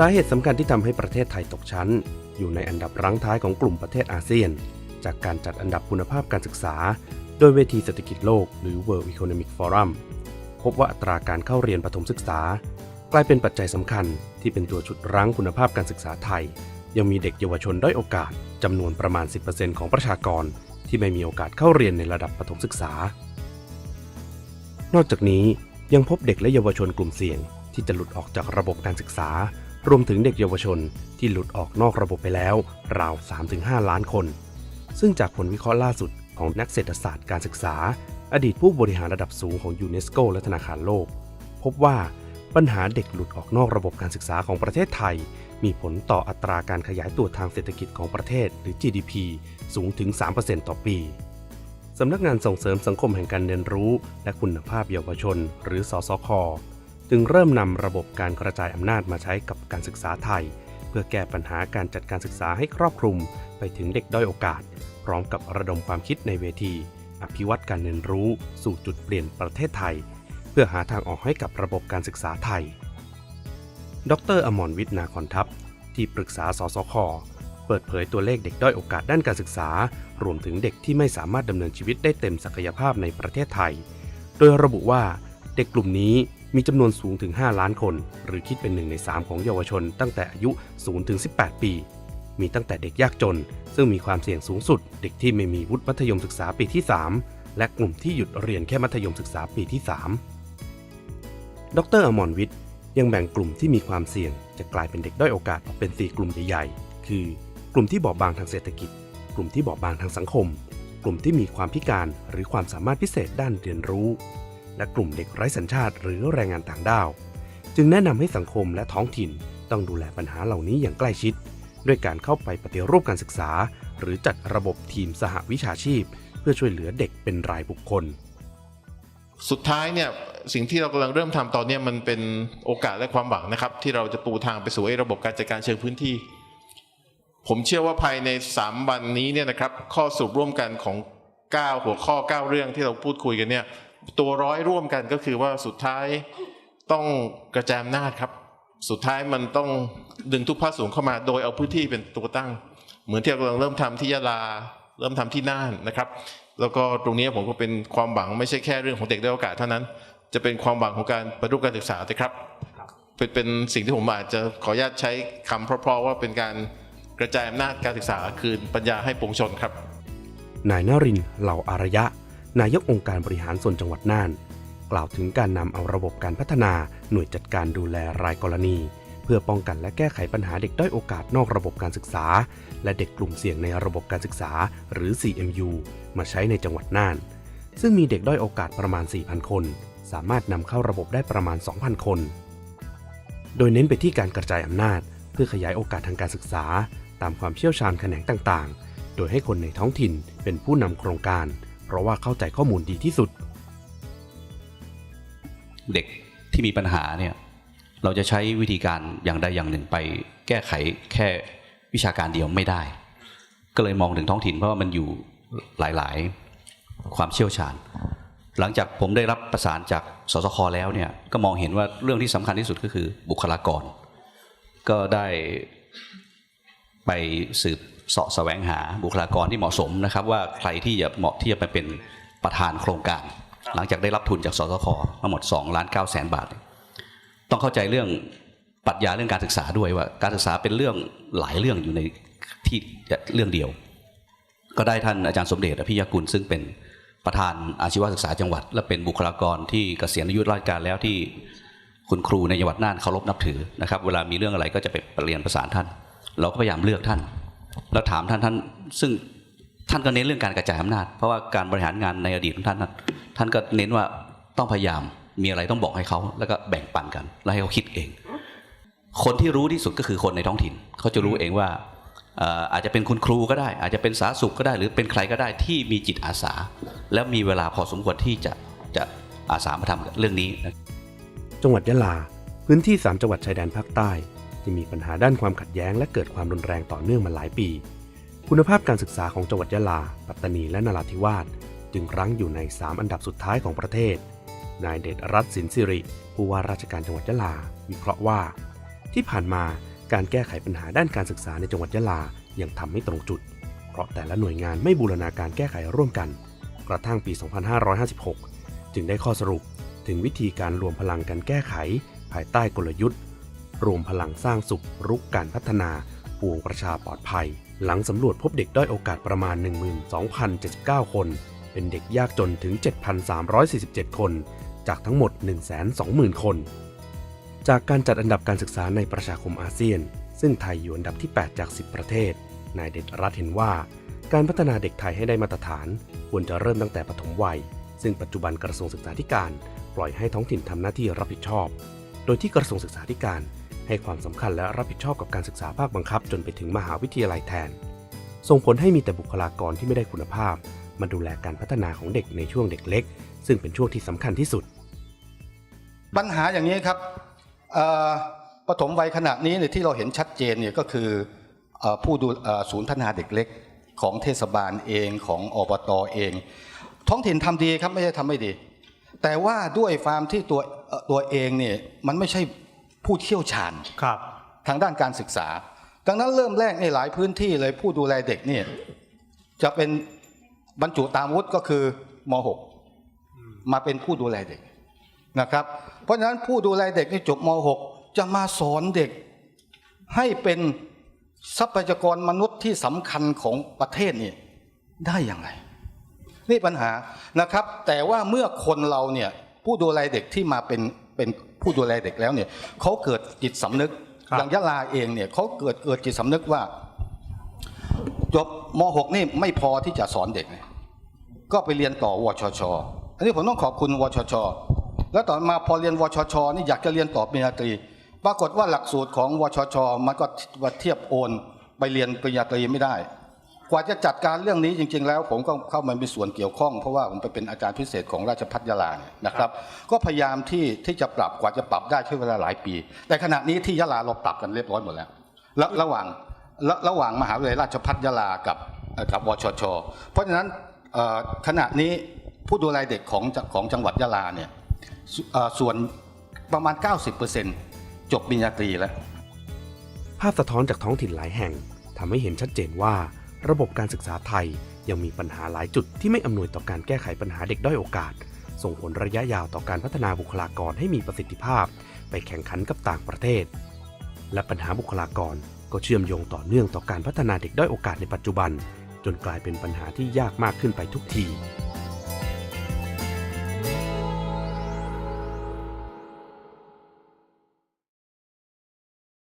สาเหตุสำคัญที่ทำให้ประเทศไทยตกชั้น อยู่ในอันดับรั้งท้ายของกลุ่มประเทศอาเซียน จากการจัดอันดับคุณภาพการศึกษา โดยเวทีเศรษฐกิจโลกหรือ World Economic Forum พบว่าอัตราการเข้าเรียนประถมศึกษา กลายเป็นปัจจัยสำคัญที่เป็นตัวฉุดรั้งคุณภาพการศึกษาไทย ยังมีเด็กเยาวชนด้อยโอกาสจำนวนประมาณ 10%ของประชากร ที่ไม่มีโอกาสเข้าเรียนในระดับประถมศึกษา นอกจากนี้ยังพบเด็กและเยาวชนกลุ่มเสี่ยงที่จะหลุดออกจากระบบการศึกษา รวมถึงเด็กเยาวชนที่หลุดออกนอกระบบไปแล้ว ราว 3-5 ล้านคน ซึ่งจากผลวิเคราะห์ล่าสุดของนักเศรษฐศาสตร์การศึกษา อดีตผู้บริหารระดับสูงของยูเนสโกและธนาคารโลก พบว่าปัญหาเด็กหลุดออกนอกระบบการศึกษาของประเทศไทย มีผลต่ออัตราการขยายตัวทางเศรษฐกิจของประเทศหรือ GDP สูงถึง 3%ต่อปีสำนักงานส่งเสริมสังคมแห่งการเรียนรู้ และคุณภาพเยาวชน หรือสอสค จึงเริ่มนำระบบการกระจายอำนาจมาใช้กับการศึกษาไทย เพื่อแก้ปัญหาการจัดการศึกษาให้ครอบคลุม ไปถึงเด็กด้อยโอกาส พร้อมกับระดมความคิดในเวที อภิวัตการเรียนรู้สู่จุดเปลี่ยนประเทศไทย เพื่อหาทางออกให้กับระบบการศึกษาไทย ดรอมรวิทย์นาคอนทัพ ที่ปรึกษาสสคเปิดเผยตัวเลขเด็กด้อยโอกาสด้านการศึกษา รวมถึงเด็กที่ไม่สามารถดำเนินชีวิตได้เต็มศักยภาพในประเทศไทย โดยระบุว่าเด็กกลุ่มนี้ มีจำนวนสูงถึง 5 ล้านคน หรือคิดเป็นหนึ่งใน 3 ของเยาวชน ตั้งแต่อายุ0ถึง18 ปี มีตั้งแต่เด็กยากจน ซึ่งมีความเสี่ยงสูงสุด เด็กที่ไม่มีวุฒิมัธยมศึกษาปีที่ 3 และกลุ่มที่หยุดเรียนแค่มัธยมศึกษาปีที่ 3 ดรอมรวิทย์ยังแบ่งกลุ่มที่มีความเสี่ยง จะกลายเป็นเด็กด้อยโอกาสออกเป็น 4 กลุ่มใหญ่ๆ คือ กลุ่มที่บอบบางทางเศรษฐกิจ กลุ่มที่บอบบางทางสังคม กลุ่มที่มีความพิการหรือความสามารถพิเศษด้านเรียนรู้ และกลุ่มเด็กไร้สัญชาติหรือแรงงานต่างด้าว จึงแนะนำให้สังคมและท้องถิ่นต้องดูแลปัญหาเหล่านี้อย่างใกล้ชิด ด้วยการเข้าไปปฏิรูปการศึกษา หรือจัดระบบทีมสหวิชาชีพ เพื่อช่วยเหลือเด็กเป็นรายบุคคล สุดท้ายเนี่ยสิ่งที่เรากำลังเริ่มทำตอนนี้มันเป็นโอกาสและความหวังนะครับ ที่เราจะปูทางไปสู่ระบบการจัดการเชิงพื้นที่ ผมเชื่อว่าภายใน 3 วันนี้เนี่ยนะครับข้อสรุปร่วมกันของ 9 หัวข้อ 9 เรื่องที่เราพูดคุยกันเนี่ย ตัวร้อยร่วมกันก็คือว่าสุดท้ายต้องกระจายอำนาจครับ สุดท้ายมันต้องดึงทุกภาคส่วนเข้ามา โดยเอาพื้นที่เป็นตัวตั้ง เหมือนที่เรากำลังเริ่มทำที่ยะลา เริ่มทำที่น่านนะครับ แล้วก็ตรงนี้ผมก็เป็นความหวังไม่ใช่แค่เรื่องของเด็กได้โอกาสเท่านั้น จะเป็นความหวังของการปฏิรูปการศึกษาด้วยครับเป็นเป็นสิ่งที่ผมอาจจะขออนุญาตใช้คำเพราะๆว่าเป็นการกระจายอำนาจการศึกษาคืนปัญญาให้ปวงชนครับ นายนรินทร์เหล่าอารยะ นายกองค์การบริหารส่วนจังหวัดน่าน กล่าวถึงการนำเอาระบบการพัฒนาหน่วยจัดการดูแลรายกรณี เพื่อป้องกันและแก้ไขปัญหาเด็กด้อยโอกาสนอกระบบการศึกษา และเด็กกลุ่มเสี่ยงในระบบการศึกษา หรือ CMU มาใช้ในจังหวัดน่าน ซึ่งมีเด็กด้อยโอกาสประมาณ 4,000 คน สามารถนำเข้าระบบได้ประมาณ 2,000 คน โดยเน้นไปที่การกระจายอำนาจ เพื่อขยายโอกาสทางการศึกษา ตามความเชี่ยวชาญแขนงต่างๆ โดยให้คนในท้องถิ่นเป็นผู้นำโครงการ เพราะว่าเข้าใจข้อมูลดีที่สุด เด็กที่มีปัญหาเนี่ยเราจะใช้วิธีการอย่างใดอย่างหนึ่งไป แก้ไขแค่วิชาการเดียวไม่ได้ ก็เลยมองถึงท้องถิ่นเพราะว่ามันอยู่หลายๆ ความเชี่ยวชาญ หลังจากผมได้รับประสานจากสสคแล้วเนี่ยก็มองเห็นว่าเรื่องที่สำคัญที่สุดก็คือบุคลากร ก็ได้ไปสืบ เสาะแสวงหาบุคลากรที่เหมาะสมนะครับ ว่าใครที่จะเหมาะที่จะไปเป็นประธานโครงการ หลังจากได้รับทุนจากสสคทั้งหมด2ล้าน9แสนบาท ต้องเข้าใจเรื่องปรัชญาเรื่องการศึกษาด้วยว่า การศึกษาเป็นเรื่องหลายเรื่องอยู่ในที่เรื่องเดียว ก็ได้ท่านอาจารย์สมเด็จอภิยากุลซึ่งเป็นประธานอาชีวศึกษาจังหวัด และเป็นบุคลากรที่เกษียณอายุราชการแล้วที่คุณครูในจังหวัดน่านเคารพนับถือนะครับ เวลามีเรื่องอะไรก็จะไปเรียนประสานท่าน เราก็พยายามเลือกท่าน แล้วถามท่านท่าน ซึ่งท่านก็เน้นเรื่องการกระจายอำนาจ เพราะว่าการบริหารงานในอดีตของท่านท่านก็เน้นว่าต้องพยายามมีอะไรต้องบอกให้เขาแล้วก็แบ่งปันกัน แล้วให้เขาคิดเอง คนที่รู้ที่สุดก็คือคนในท้องถิ่น เขาจะรู้เองว่าเอ่อาจจะเป็นคุณครูก็ได้ อาจจะเป็นสารสุขก็ได้ หรือเป็นใครก็ได้ที่มีจิตอาสา แล้วมีเวลาพอสมควรที่จะจะอาสามาทำเรื่องนี้ จังหวัดยะลา พื้นที่ 3 จังหวัดชายแดนภาคใต้ ที่มีปัญหาด้านความขัดแย้งและเกิดความรุนแรงต่อเนื่องมาหลายปี คุณภาพการศึกษาของจังหวัดยะลา ปัตตานีและนราธิวาสจึงรั้งอยู่ใน 3 อันดับสุดท้ายของประเทศ นายเดชรัตน์สินสิริ ผู้ว่าราชการจังหวัดยะลา วิเคราะห์ว่า ที่ผ่านมาการแก้ไขปัญหาด้านการศึกษาในจังหวัดยะลายังทำไม่ตรงจุด เพราะแต่ละหน่วยงานไม่บูรณาการแก้ไขร่วมกัน กระทั่งปี 2556 จึงได้ข้อสรุปถึงวิธีการรวมพลังกันแก้ไข ภายใต้กลยุทธ์ รวมพลังสร้างสุขรุกการพัฒนาปวงประชาปลอดภัย หลังสำรวจพบเด็กด้อยโอกาสประมาณ 12,079 คน เป็นเด็กยากจนถึง 7,347 คน จากทั้งหมด 120,000 คน จากการจัดอันดับการศึกษาในประชาคมอาเซียน ซึ่งไทยอยู่อันดับที่ 8 จาก 10 ประเทศ นายเดชรัตน์เห็นว่า การพัฒนาเด็กไทยให้ได้มาตรฐาน ควรจะเริ่มตั้งแต่ปฐมวัย ซึ่งปัจจุบันกระทรวงศึกษาธิการ ปล่อยให้ท้องถิ่นทำหน้าที่รับผิดชอบ โดยที่กระทรวงศึกษาธิการ ให้ความสำคัญและรับผิดชอบกับการศึกษาภาคบังคับ จนไปถึงมหาวิทยาลัยแทน ส่งผลให้มีแต่บุคลากรที่ไม่ได้คุณภาพ มาดูแลการพัฒนาของเด็กในช่วงเด็กเล็ก ซึ่งเป็นช่วงที่สำคัญที่สุด ปัญหาอย่างนี้ครับปฐมวัยขณะนี้เนี่ยที่เราเห็นชัดเจนเนี่ยก็คืออผู้ดูศูนย์พัฒนาเด็กเล็ก ของเทศบาลเองของอบตเอง ท้องถิ่นทำดีครับไม่ใช่ทำไม่ดี แต่ว่าด้วยความที่ตัวตัวเองเนี่ยมันไม่ใช่ ผู้เชี่ยวชาญครับทางด้านการศึกษา ดังนั้นเริ่มแรกในหลายพื้นที่เลยผู้ดูแลเด็กเนี่ยจะเป็นบรรจุตามวุฒิก็คือม .6 มาเป็นผู้ดูแลเด็กนะครับ เพราะฉะนั้นผู้ดูแลเด็กที่จบม .6 จะมาสอนเด็ก ให้เป็นทรัพยากรมนุษย์ที่สำคัญของประเทศนี่ได้อย่างไร นี่ปัญหานะครับ แต่ว่าเมื่อคนเราเนี่ยผู้ดูแลเด็กที่มาเป็น เป็นผู้ดูแลเด็กแล้วเนี่ยเขาเกิดจิตสำนึกครับอย่างยะลาเองเนี่ยเขาเกิดเกิดจิตสำนึกว่า จบม .6 นี่ไม่พอที่จะสอนเด็กนะก็ไปเรียนต่อวชช อันนี้ผมต้องขอบคุณวชช แล้วต่อมาพอเรียนวชช นี่อยากจะเรียนต่อปริญญาตรี ปรากฏว่าหลักสูตรของวชช มันก็ว่าเทียบโอน ไปเรียนปริญญาตรีไม่ได้ กว่าจะจัดการเรื่องนี้จริง ๆ แล้ว ผมก็เข้ามามีส่วนเกี่ยวข้องเพราะว่าผมไปเป็นอาจารย์พิเศษของราชพัฒยาลาเนี่ยนะครับ ก็พยายามที่ที่จะปรับกว่าจะปรับได้ใช้เวลาหลายปี แต่ขณะนี้ที่ยะลาเราปรับกันเรียบร้อยหมดแล้วและระหว่างระระหว่างมหาวิทยาลัยราชพัฒยาลากับกับวชช เพราะฉะนั้นขณะนี้ผู้ดูแลเด็กของของจังหวัดยะลาเนี่ยสเอ่อส่วนประมาณ 90%จบปริญญาตรีแล้ว ภาพสะท้อนจากท้องถิ่นหลายแห่งทำให้เห็นชัดเจนว่า ระบบการศึกษาไทยยังมีปัญหาหลายจุดที่ไม่อำนวยต่อการแก้ไขปัญหาเด็กด้อยโอกาส ส่งผลระยะยาวต่อการพัฒนาบุคลากรให้มีประสิทธิภาพ ไปแข่งขันกับต่างประเทศ และปัญหาบุคลากรก็เชื่อมโยงต่อเนื่องต่อการพัฒนาเด็กด้อยโอกาสในปัจจุบัน จนกลายเป็นปัญหาที่ยากมากขึ้นไปทุกที